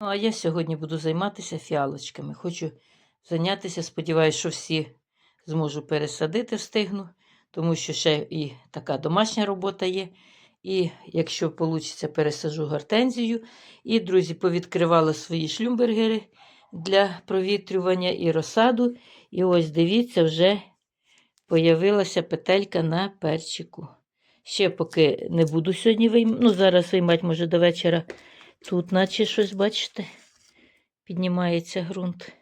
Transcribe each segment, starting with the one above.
Ну, а я сьогодні буду займатися фіалочками. Хочу зайнятися, сподіваюся, що всі зможу пересадити, встигну, тому що ще і така домашня робота є. І якщо вийде, пересажу гортензію. І, друзі, повідкривала свої шлюмбергери для провітрювання і розсаду. І ось дивіться, вже появилася петелька на перчику. Ще поки не буду сьогодні виймати. Ну, зараз виймати, може, до вечора. Тут, наче щось, бачите, піднімається ґрунт.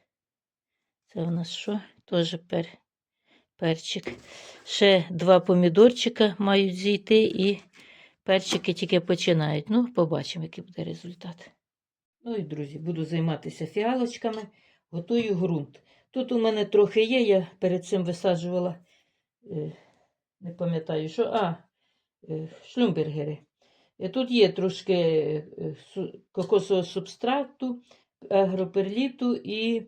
Це у нас що? Теж пер... перчик. Ще два помідорчика мають зійти, і перчики тільки починають. Ну, побачимо, який буде результат. Ну і, друзі, буду займатися фіалочками, готую ґрунт. Тут у мене трохи є, я перед цим висаджувала, е, не пам'ятаю, що, а, е, шлюмбергери. Е, Тут є трошки е, кокосового субстракту, агроперліту і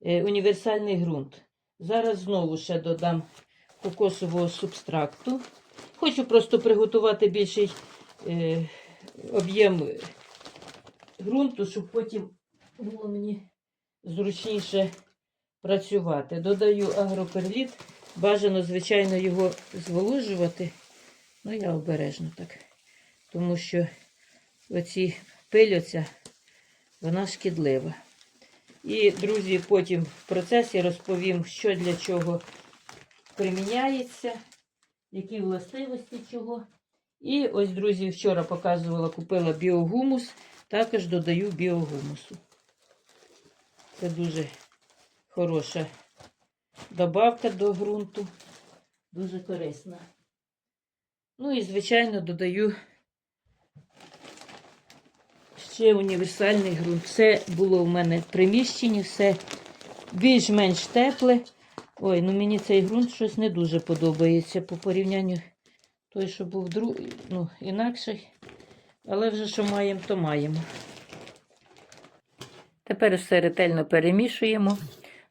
е, універсальний ґрунт. Зараз знову ще додам кокосового субстракту. Хочу просто приготувати більший об'єм ґрунту, щоб потім було мені зручніше працювати. Додаю агроперліт. Бажано, звичайно, його зволожувати. Ну, я обережно так тому що оці пилюця, вона шкідлива. І, друзі, потім в процесі розповім, що для чого приміняється, які властивості чого. І ось, друзі, вчора показувала, купила біогумус, також додаю біогумусу. Це дуже хороша добавка до ґрунту, дуже корисна. Ну і, звичайно, додаю ще універсальний ґрунт. Все було в мене в приміщенні, все більш-менш тепле. Ой, ну мені цей ґрунт щось не дуже подобається по порівнянню той, що був друг, ну, інакший. Але вже що маємо, то маємо. Тепер все ретельно перемішуємо.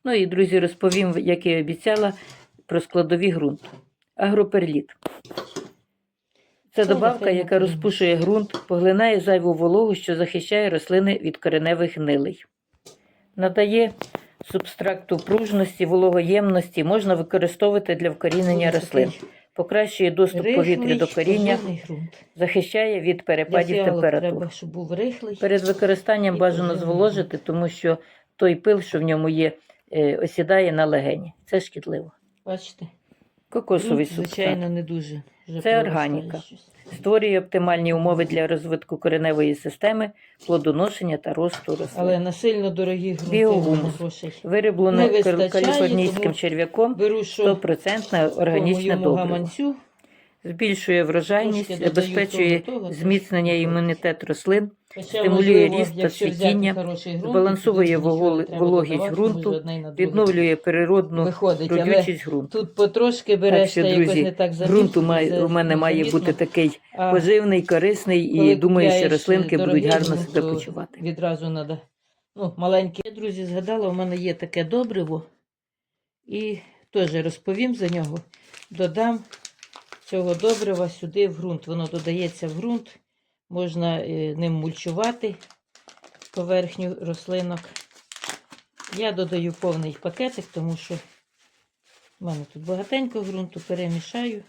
Ну і, друзі, розповім, як і обіцяла, про складові ґрунту. Агроперліт. Це добавка, яка розпушує ґрунт, поглинає зайву вологу, що захищає рослини від кореневих гнилей. Надає субстракту пружності, вологоємності, можна використовувати для вкорінення рослин, покращує доступ повітря до коріння, захищає від перепадів температур. Перед використанням бажано зволожити, тому що той пил, що в ньому є, е, осідає на легені. Це шкідливо. Бачите? Кокосовий Ґрунт, субстрат. звичайно, не дуже. Це органіка. Створює оптимальні умови для розвитку кореневої системи, плодоношення та росту рослин. Але на сильно дорогі Біогумус. Вироблено каліфорнійським черв'яком Беру, що 100% тому органічне добриво. Збільшує врожайність, забезпечує зміцнення імунітет рослин, Стимулює ріст та цвітіння, збалансовує вологість ґрунту, відновлює природну родючість ґрунту. тут потрошки береш та якось не так ґрунт у має- у мене має бути такий А поживний, корисний коли і думаю, що купляєш рослинки будуть гарно ґрунт, себе то почувати. Відразу треба. Ну, маленьке. Я, друзі, згадала, у мене є таке добриво. І теж розповім за нього. Додам цього добрива сюди в ґрунт. Воно додається в ґрунт. Можна е, ним мульчувати поверхню рослинок. Я додаю повний пакетик, тому що в мене тут багатенько ґрунту, перемішаю.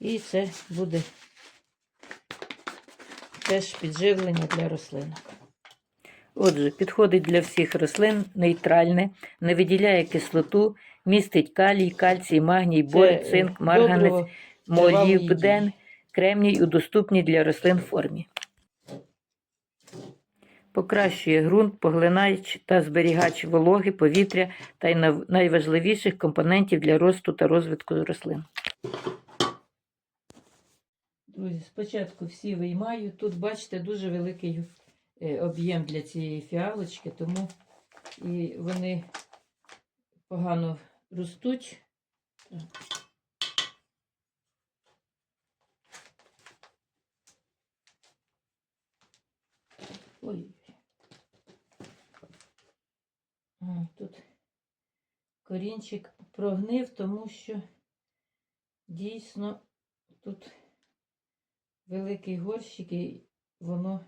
І це буде теж підживлення для рослинок. Отже, підходить для всіх рослин, нейтральне, не виділяє кислоту, містить калій, кальцій, магній, бор, цинк, марганець, молібден. Кремній у доступній для рослин формі. Покращує ґрунт, поглинач та зберігач вологи, повітря та й найважливіших компонентів для росту та розвитку рослин. Друзі, спочатку всі виймаю. Тут, бачите, дуже великий е, об'єм для цієї фіалочки, тому і вони погано ростуть. Так. Ой. Тут корінчик прогнив, тому що дійсно тут великий горщик і воно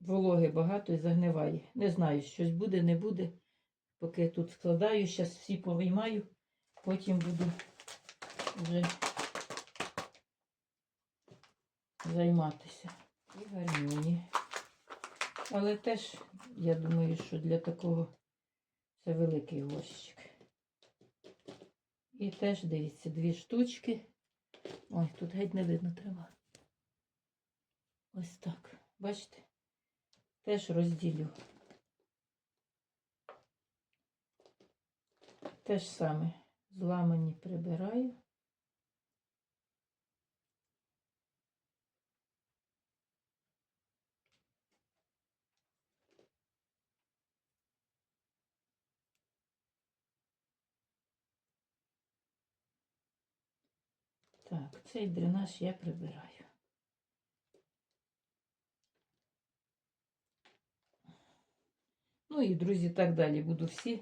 вологи багато і загниває. Не знаю, щось буде, не буде. Поки тут складаю, зараз всі повиймаю, потім буду вже займатися. І гарнюні. Але теж, я думаю, що для такого це великий горщик. І теж, дивіться, дві штучки. Ой, тут геть не видно треба. Ось так. Бачите? Теж розділю. Те ж саме. Зламані прибираю. Так, цей дренаж я прибираю. Ну і, друзі, так далі буду всі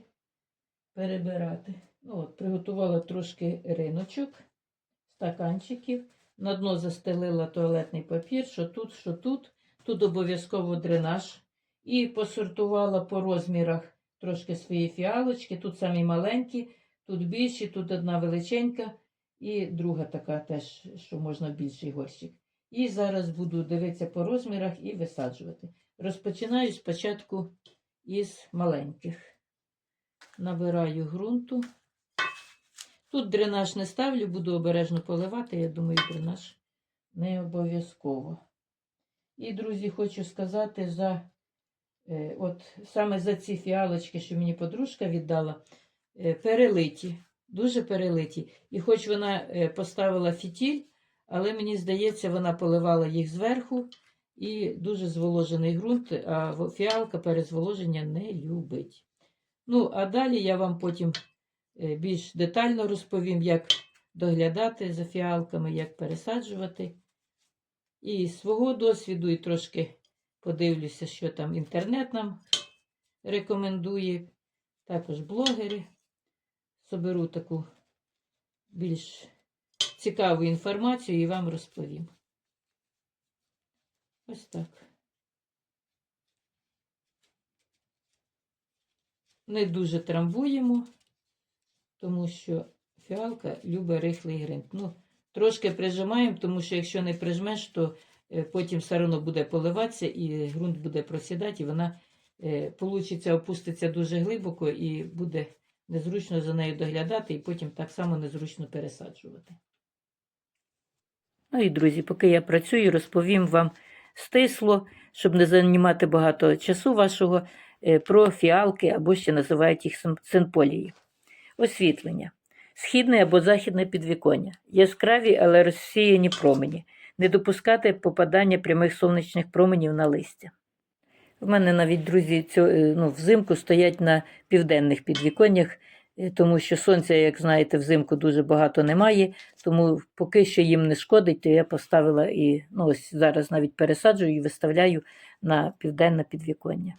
перебирати. Ну, от, приготувала трошки риночок, стаканчиків. На дно застелила туалетний папір, що тут, що тут. Тут обов'язково дренаж. І посортувала по розмірах трошки свої фіалочки. Тут самі маленькі, тут більші, тут одна величенька. І друга така теж, що можна більший горщик. І зараз буду дивитися по розмірах і висаджувати. Розпочинаю спочатку із маленьких. Набираю ґрунту. Тут дренаж не ставлю, буду обережно поливати. Я думаю, дренаж не обов'язково. І, друзі, хочу сказати за е, от саме за ці фіалочки, що мені подружка віддала, е, перелиті, дуже перелиті. І хоч вона е, поставила фітіль, але мені здається, вона поливала їх зверху і дуже зволожений ґрунт, а фіалка перезволоження не любить. Ну, а далі я вам потім е, більш детально розповім, як доглядати за фіалками, як пересаджувати. І з свого досвіду, і трошки подивлюся, що там інтернет нам рекомендує, також блогери. Соберу таку більш цікаву інформацію і вам розповім. Ось так. Не дуже трамбуємо, тому що фіалка любить рихлий ґрунт. Ну, трошки прижимаємо, тому що якщо не прижмеш, то е, потім все одно буде поливатися і ґрунт буде просідати, і вона е, получиться, опуститься дуже глибоко і буде незручно за нею доглядати, і потім так само незручно пересаджувати. Ну і друзі, поки я працюю, розповім вам стисло, щоб не займати багато часу вашого, е, про фіалки або ще називають їх синполії. Освітлення. Східне або західне підвіконня. Яскраві, але розсіяні промені. Не допускати попадання прямих сонячних променів на листя. В мене навіть друзі цю, е, ну, взимку стоять на південних підвіконнях, е, тому що сонця, як знаєте, взимку дуже багато немає. Тому поки що їм не шкодить, то я поставила і ну, ось зараз навіть пересаджую і виставляю на південне підвіконня.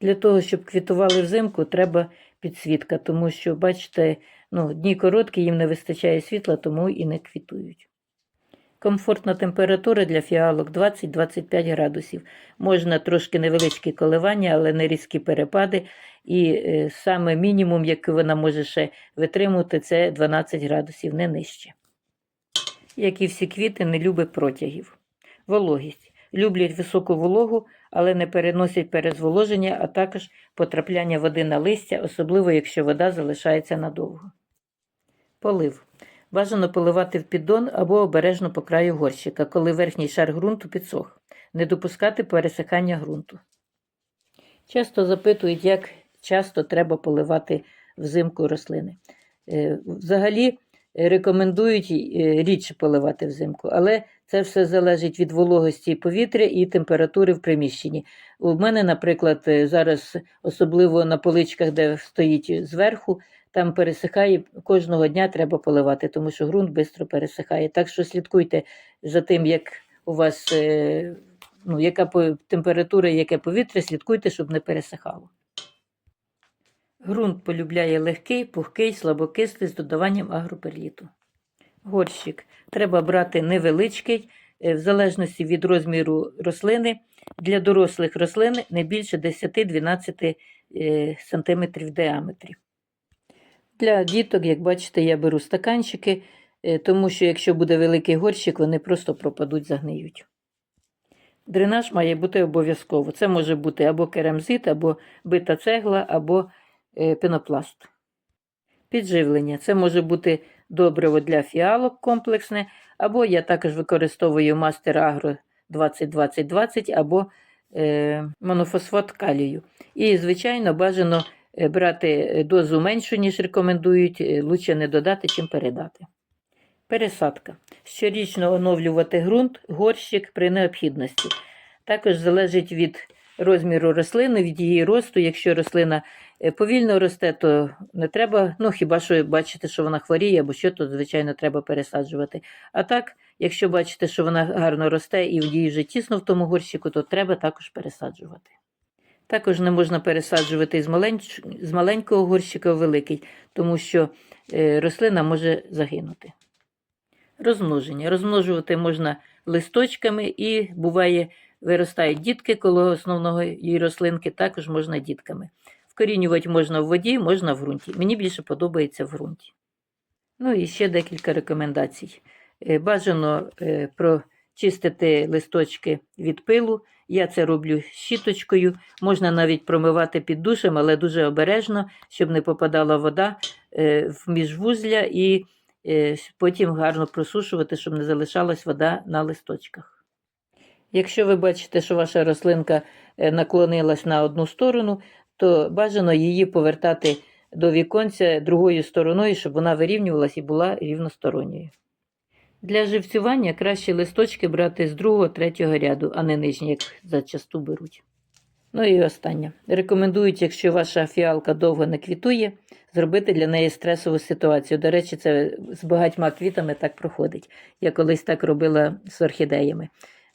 Для того, щоб квітували взимку, треба підсвітка, тому що, бачите, ну, дні короткі, їм не вистачає світла, тому і не квітують. Комфортна температура для фіалок 20-25 градусів. Можна трошки невеличкі коливання, але не різкі перепади. І е, саме мінімум, який вона може ще витримувати, це 12 градусів, не нижче. Як і всі квіти, не любить протягів. Вологість. Люблять високу вологу, але не переносять перезволоження, а також потрапляння води на листя, особливо якщо вода залишається надовго. Полив. Бажано поливати в піддон або обережно по краю горщика, коли верхній шар ґрунту підсох. Не допускати пересихання ґрунту. Часто запитують, як часто треба поливати взимку рослини. Е, Взагалі е, рекомендують е, рідше поливати взимку, але це все залежить від вологості повітря і температури в приміщенні. У мене, наприклад, зараз, особливо на поличках, де стоїть зверху, там пересихає кожного дня треба поливати, тому що ґрунт швидко пересихає. Так що слідкуйте за тим, як у вас е, ну, яка температура, яке повітря, слідкуйте, щоб не пересихало. Ґрунт полюбляє легкий, пухкий, слабокислий з додаванням агроперліту. Горщик треба брати невеличкий, е, в залежності від розміру рослини Для дорослих рослин не більше 10-12 е, см в діаметрі. Для діток, як бачите, я беру стаканчики, е, тому що якщо буде великий горщик, вони просто пропадуть, загниють. Дренаж має бути обов'язково. Це може бути або керамзит, або бита цегла, або е, пенопласт. Підживлення. Це може бути добриво для фіалок комплексне, або я також використовую мастер агро 20-20-20 або е, монофосфат калію. І, звичайно, бажано брати дозу меншу, ніж рекомендують, е, лучше не додати, чим передати. Пересадка. Щорічно оновлювати ґрунт, горщик при необхідності. Також залежить від розміру рослини, від її росту. Якщо рослина е, повільно росте, то не треба, ну хіба що бачите, що вона хворіє або що, то, звичайно, треба пересаджувати. А так, якщо бачите, що вона гарно росте і в її вже тісно в тому горщику, то треба також пересаджувати. Також не можна пересаджувати з, маленьч... з маленького горщика в великий, тому що е, рослина може загинути. Розмноження. Розмножувати можна листочками і буває, виростають дітки коло основного її рослинки, також можна дітками. Вкорінювати можна в воді, можна в ґрунті. Мені більше подобається в ґрунті. Ну і ще декілька рекомендацій. Е, Бажано е, прочистити листочки від пилу. Я це роблю щіточкою. Можна навіть промивати під душем, але дуже обережно, щоб не попадала вода е, в міжвузля і е, потім гарно просушувати, щоб не залишалась вода на листочках. Якщо ви бачите, що ваша рослинка е, наклонилась на одну сторону, то бажано її повертати до віконця другою стороною, щоб вона вирівнювалась і була рівносторонньою. Для живцювання краще листочки брати з другого, третього ряду, а не нижні, як зачасту беруть. Ну і останнє. Рекомендують, якщо ваша фіалка довго не квітує, зробити для неї стресову ситуацію. До речі, це з багатьма квітами так проходить. Я колись так робила з орхідеями.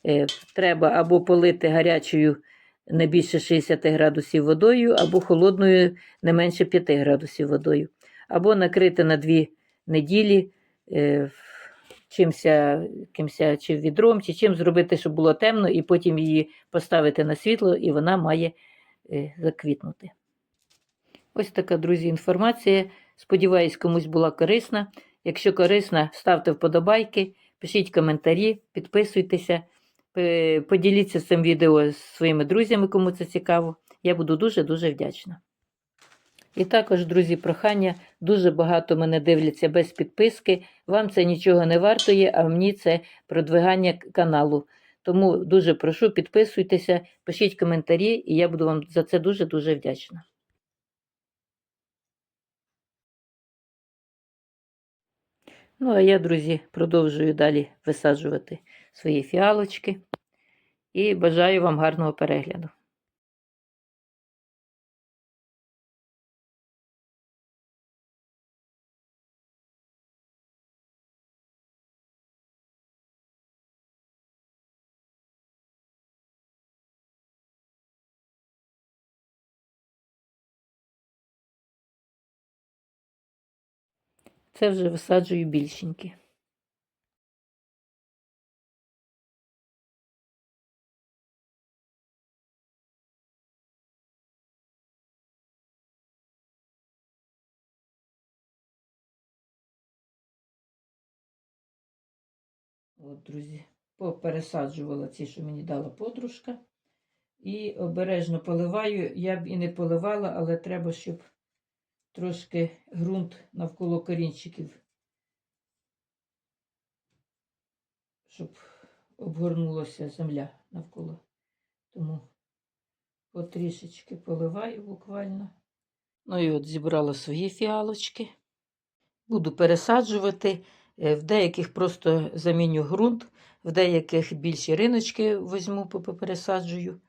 Е, Треба або полити гарячою не більше 60 градусів водою, або холодною не менше 5 градусів водою, або накрити на 2 неділі е, чимся, кимся, чи відром, чи чим зробити, щоб було темно, і потім її поставити на світло, і вона має е, заквітнути. Ось така, друзі, інформація. Сподіваюсь, комусь була корисна. Якщо корисна, ставте вподобайки, пишіть коментарі, підписуйтеся, поділіться цим відео з своїми друзями, кому це цікаво. Я буду дуже-дуже вдячна. І також, друзі, прохання, дуже багато мене дивляться без підписки. Вам це нічого не вартує, а мені це продвигання каналу. Тому дуже прошу, підписуйтеся, пишіть коментарі, і я буду вам за це дуже-дуже вдячна. Ну, а я, друзі, продовжую далі висаджувати свої фіалочки і бажаю вам гарного перегляду. Це вже висаджую більшенькі. От, друзі, попересаджувала ці, що мені дала подружка. І обережно поливаю. Я б і не поливала, але треба, щоб трошки ґрунт навколо корінчиків, щоб обгорнулася земля навколо. Тому потрішечки поливаю буквально. Ну і от зібрала свої фіалочки. Буду пересаджувати. Е, В деяких просто заміню ґрунт, в деяких більші риночки візьму, пересаджую.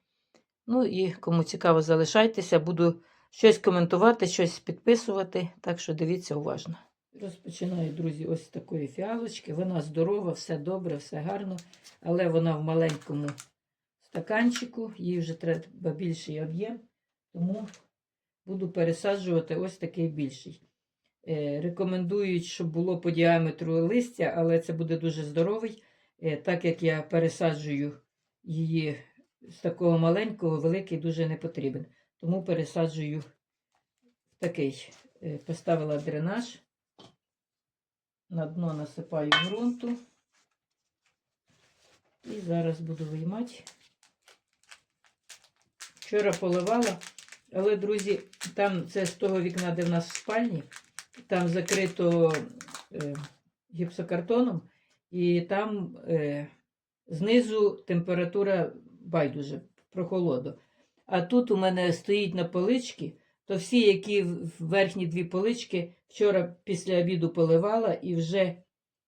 Ну і кому цікаво, залишайтеся, буду щось коментувати, щось підписувати, так що дивіться уважно. Розпочинаю, друзі, ось такої фіалочки. Вона здорова, все добре, все гарно, але вона в маленькому стаканчику, їй вже треба більший об'єм, тому буду пересаджувати ось такий більший. Е, Рекомендують, щоб було по діаметру листя, але це буде дуже здоровий, е, так як я пересаджую її з такого маленького великий дуже не потрібен. Тому пересаджую в такий. Е, Поставила дренаж, на дно насипаю ґрунту. І зараз буду виймати. Вчора поливала, але, друзі, там це з того вікна, де в нас в спальні, там закрито е, гіпсокартоном, і там е, знизу температура байдуже, прохолоду. А тут у мене стоїть на поличці, то всі, які в- верхні дві полички, вчора після обіду поливала і вже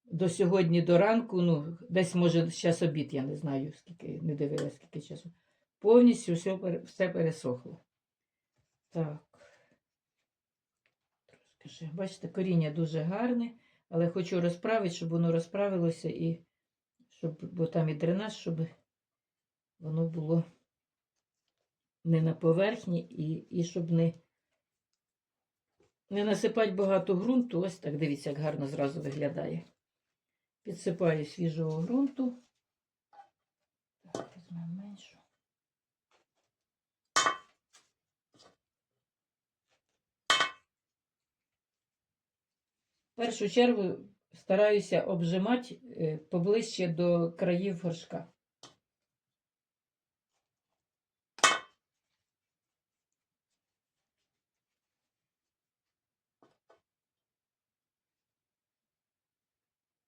до сьогодні до ранку, ну, десь може зараз обід, я не знаю, скільки, не дивилась, скільки часу. Повністю все, все пересохло. Так. Бачите, коріння дуже гарне, але хочу розправити, щоб воно розправилося і щоб, бо там і дренаж, щоб воно було не на поверхні і, і щоб не, не насипати багато ґрунту. Ось так, дивіться, як гарно зразу виглядає. Підсипаю свіжого ґрунту. В першу чергу стараюся обжимати е, поближче до країв горшка.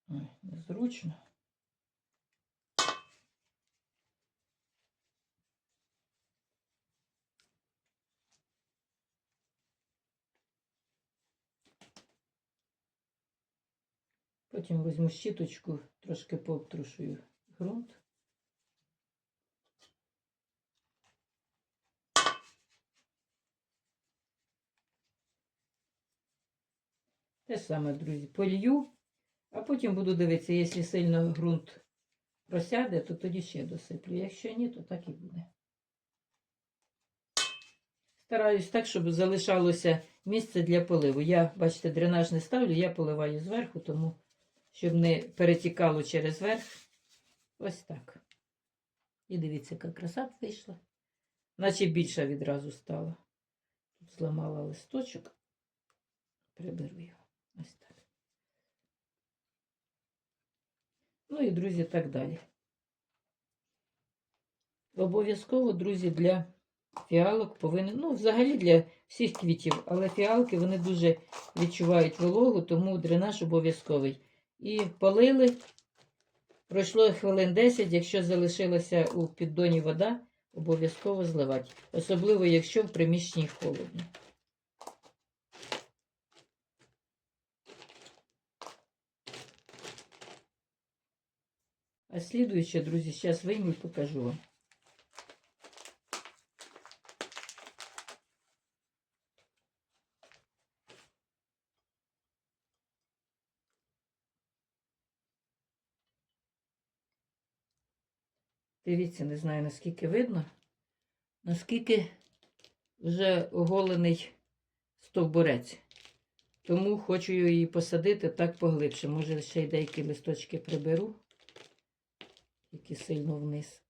Ой, незручно. Потім візьму щіточку, трошки пообтрушую ґрунт. Те саме, друзі, полью, а потім буду дивитися, якщо сильно ґрунт просяде, то тоді ще досиплю. Якщо ні, то так і буде. Стараюсь так, щоб залишалося місце для поливу. Я, бачите, дренаж не ставлю, я поливаю зверху, тому щоб не перетікало через верх. Ось так. І дивіться, яка краса вийшла. Наче більша відразу стала. Тут зламала листочок. Приберу його. Ось так. Ну і, друзі, так далі. Обов'язково, друзі, для фіалок повинен, ну, взагалі для всіх квітів, але фіалки вони дуже відчувають вологу, тому дренаж обов'язковий. І полили. Пройшло хвилин 10, якщо залишилася у піддоні вода, обов'язково зливати. Особливо, якщо в приміщенні холодно. А слідуюче, друзі, зараз вийму і покажу вам. Дивіться, не знаю, наскільки видно, наскільки вже оголений стовбурець. Тому хочу її посадити так поглибше. Може, ще й деякі листочки приберу, які сильно вниз.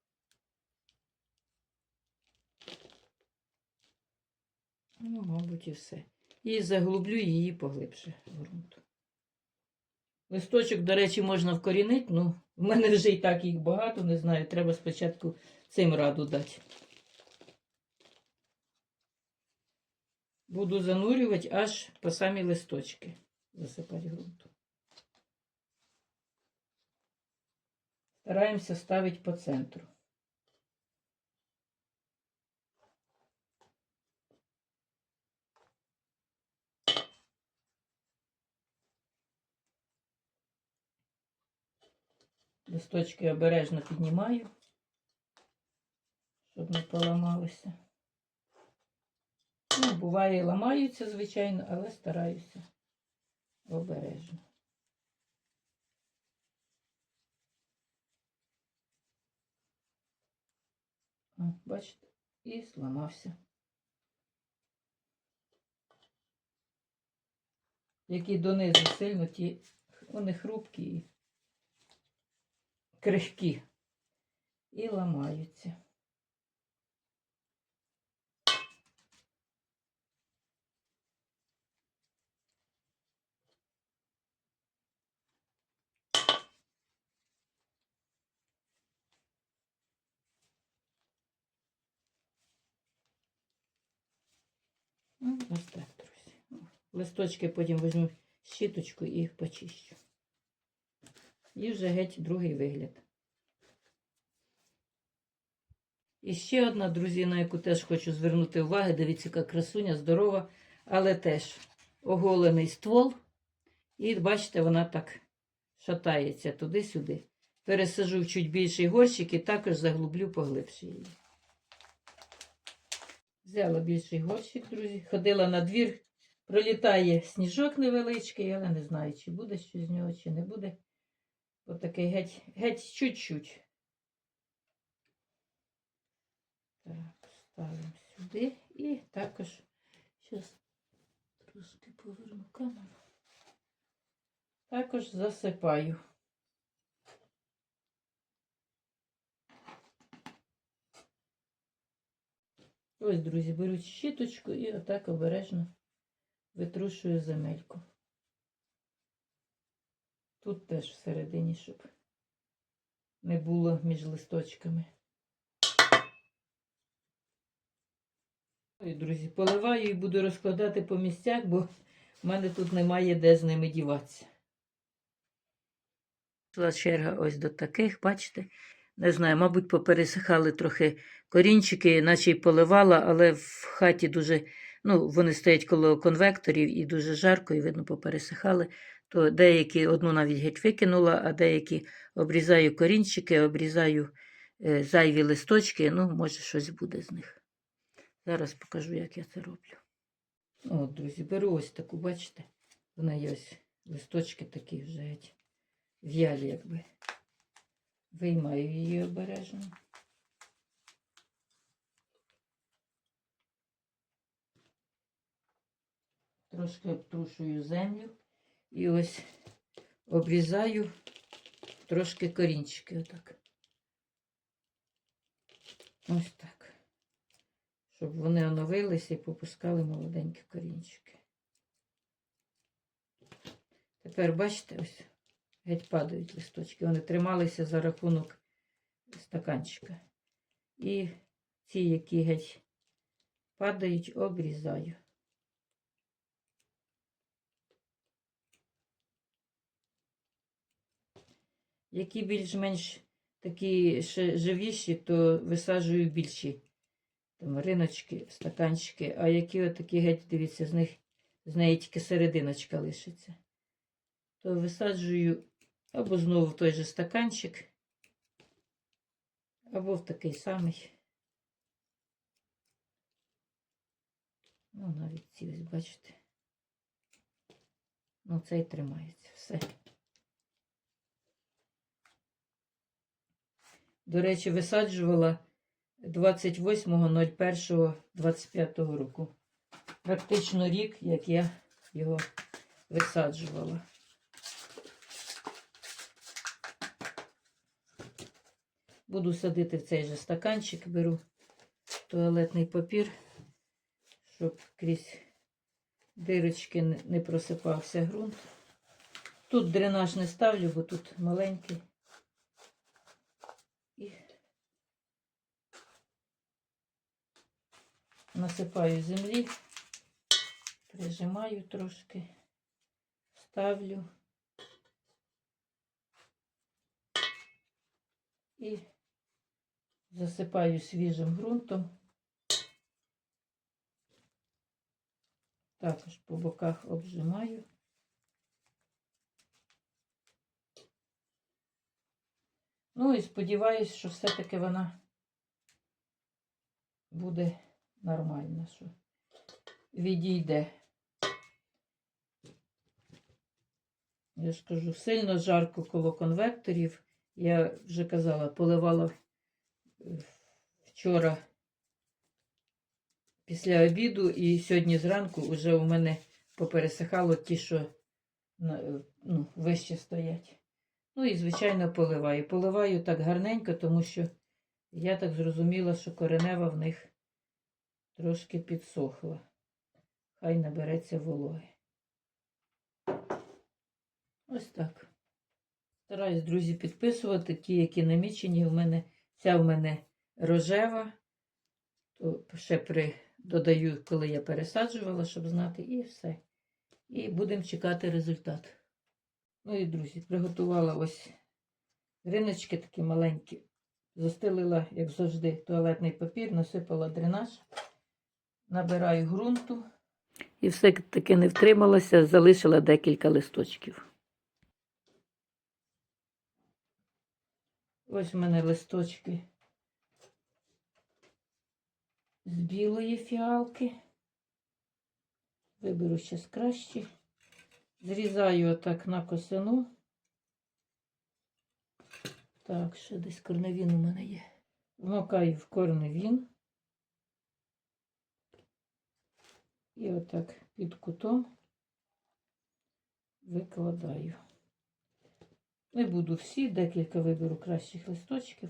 Ну, мабуть, і все. І заглублю її поглибше в ґрунт. Листочок, до речі, можна вкорінити, ну, в мене вже і так їх багато, не знаю. Треба спочатку цим раду дати. Буду занурювати аж по самі листочки. Засипати ґрунту. Стараємося ставити по центру. Листочки обережно піднімаю, щоб не поламалося. Ну, буває, ламаються, звичайно, але стараюся обережно. Бачите, і зламався. Які донизу сильно, ті вони хрупкі і крихкі і ламаються. Ну, ось так, друзі. Листочки потім візьму щіточку і почищу. І вже геть другий вигляд. І ще одна, друзі, на яку теж хочу звернути увагу. Дивіться, яка красуня, здорова, але теж оголений ствол. І бачите, вона так шатається туди-сюди. Пересажу в чуть більший горщик і також заглублю поглибше її. Взяла більший горщик, друзі. Ходила на двір, пролітає сніжок невеличкий, але не знаю, чи буде щось з нього, чи не буде. Отакий геть, геть чуть-чуть. Так, ставимо сюди і також зараз трошки поверну камеру. Також засипаю. Ось, друзі, беру щіточку і отак обережно витрушую земельку. Тут теж всередині, щоб не було між листочками. Ой, друзі, поливаю і буду розкладати по місцях, бо в мене тут немає де з ними діватися. Черга ось до таких, бачите? Не знаю, мабуть, попересихали трохи корінчики, наче й поливала, але в хаті дуже, ну, вони стоять коло конвекторів і дуже жарко, і видно, попересихали. То деякі одну навіть геть викинула, а деякі обрізаю корінчики, обрізаю е, зайві листочки, ну, може, щось буде з них. Зараз покажу, як я це роблю. От, друзі, беру ось таку, бачите? В неї ось листочки такі вже в'ялі, якби. Виймаю її обережно. Трошки обтрушую землю і ось обрізаю трошки корінчики отак. Ось так. Щоб вони оновилися і попускали молоденькі корінчики. Тепер бачите, ось геть падають листочки. Вони трималися за рахунок стаканчика. І ці, які геть падають, обрізаю. Які більш-менш такі ще живіші, то висаджую більші там риночки, стаканчики, а які отакі геть, дивіться, з них з неї тільки серединочка лишиться то висаджую або знову в той же стаканчик, або в такий самий. Ну, навіть ці ось, бачите. Ну, цей тримається. Все. До речі, висаджувала 28.01.25 року. Практично рік, як я його висаджувала. Буду садити в цей же стаканчик, беру туалетний папір, щоб крізь дирочки не- просипався ґрунт. Тут дренаж не ставлю, бо тут маленький. І насипаю землі, прижимаю трошки, ставлю. І засипаю свіжим ґрунтом. Також по боках обжимаю. Ну і сподіваюсь, що все-таки вона буде нормальна, що відійде. Я ж кажу, сильно жарко коло конвекторів. Я вже казала, поливала вчора після обіду, і сьогодні зранку вже у мене попересихало ті, що ну, вище стоять. Ну і, звичайно, поливаю. Поливаю так гарненько, тому що я так зрозуміла, що коренева в них трошки підсохла. Хай набереться вологи. Ось так. Стараюсь, друзі, підписувати ті, які намічені. У мене ця в мене рожева, то ще при додаю, коли я пересаджувала, щоб знати, і все. І будемо чекати результат. Ну і, друзі, приготувала ось риночки такі маленькі. Застелила, як завжди, туалетний папір, насипала дренаж, набираю ґрунту. І все-таки не втрималася, залишила декілька листочків. Ось в мене листочки з білої фіалки. Виберу щас кращі. Зрізаю отак на косину. Так, ще десь корневін у мене є. Вмокаю в корневін. І отак під кутом викладаю. Не буду всі, декілька виберу кращих листочків.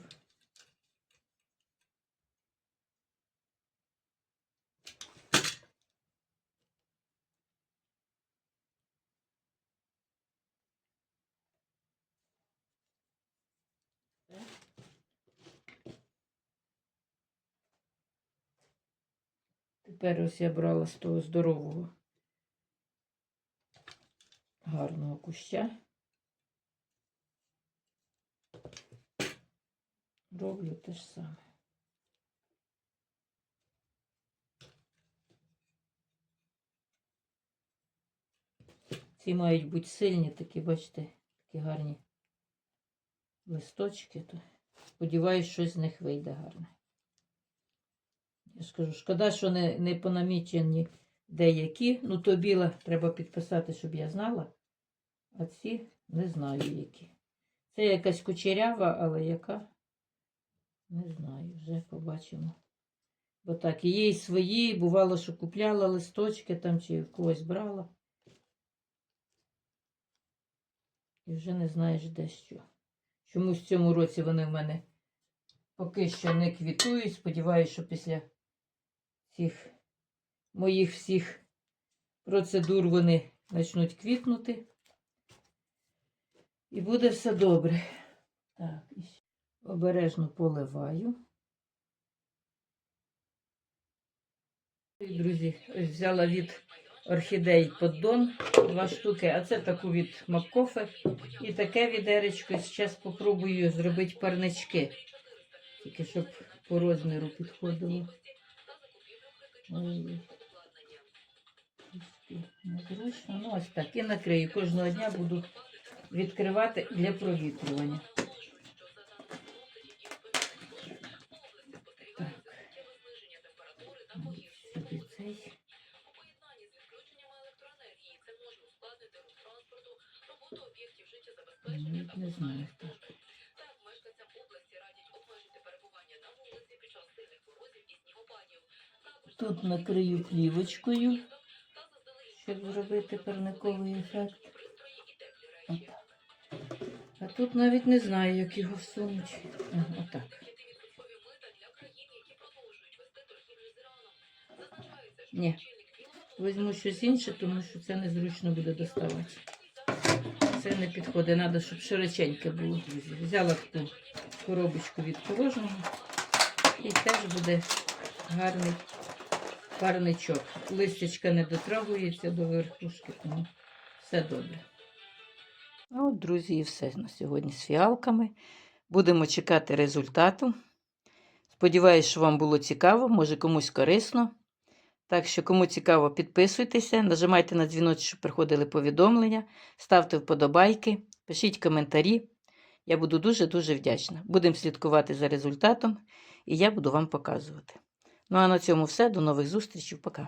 Тепер ось я брала з того здорового гарного куща. Роблю те ж саме. Ці мають бути сильні, такі, бачите, такі гарні листочки. То сподіваюсь, щось з них вийде гарне. Я ж кажу, шкода, що не, не понамічені деякі. Ну, то біла треба підписати, щоб я знала. А ці не знаю які. Це якась кучерява, але яка? Не знаю, вже побачимо. Бо так, і є і свої, бувало, що купляла листочки там чи когось брала. І вже не знаєш де що. Чомусь в цьому році вони в мене поки що не квітують. Сподіваюся, що після цих моїх всіх процедур вони почнуть квітнути. І буде все добре. Так, і обережно поливаю. Друзі, ось взяла від орхідей поддон два штуки, а це таку від Маккофе. І таке відеречко. Зараз спробую зробити парнички. Тільки щоб по розміру підходило. Ну, ось так. І накрию. Кожного дня буду відкривати для провітрювання. Навіть не знаю так. Тут накрию плівочкою, щоб зробити парниковий ефект. Отак. А тут навіть не знаю, як його всунути. Ага, Отак. Ні. Візьму щось інше, тому що це незручно буде доставати. Це не підходить, треба, щоб широченьке було. Взяла таку коробочку від порожнього і теж буде гарний парничок. Листячка не дотрагується до верхушки, тому все добре. Ну, друзі, і все на сьогодні з фіалками. Будемо чекати результату. Сподіваюсь, що вам було цікаво, може комусь корисно. Так що, кому цікаво, підписуйтеся, нажимайте на дзвіночок, щоб приходили повідомлення, ставте вподобайки, пишіть коментарі. Я буду дуже-дуже вдячна. Будемо слідкувати за результатом, і я буду вам показувати. Ну а на цьому все. До нових зустрічей. Пока.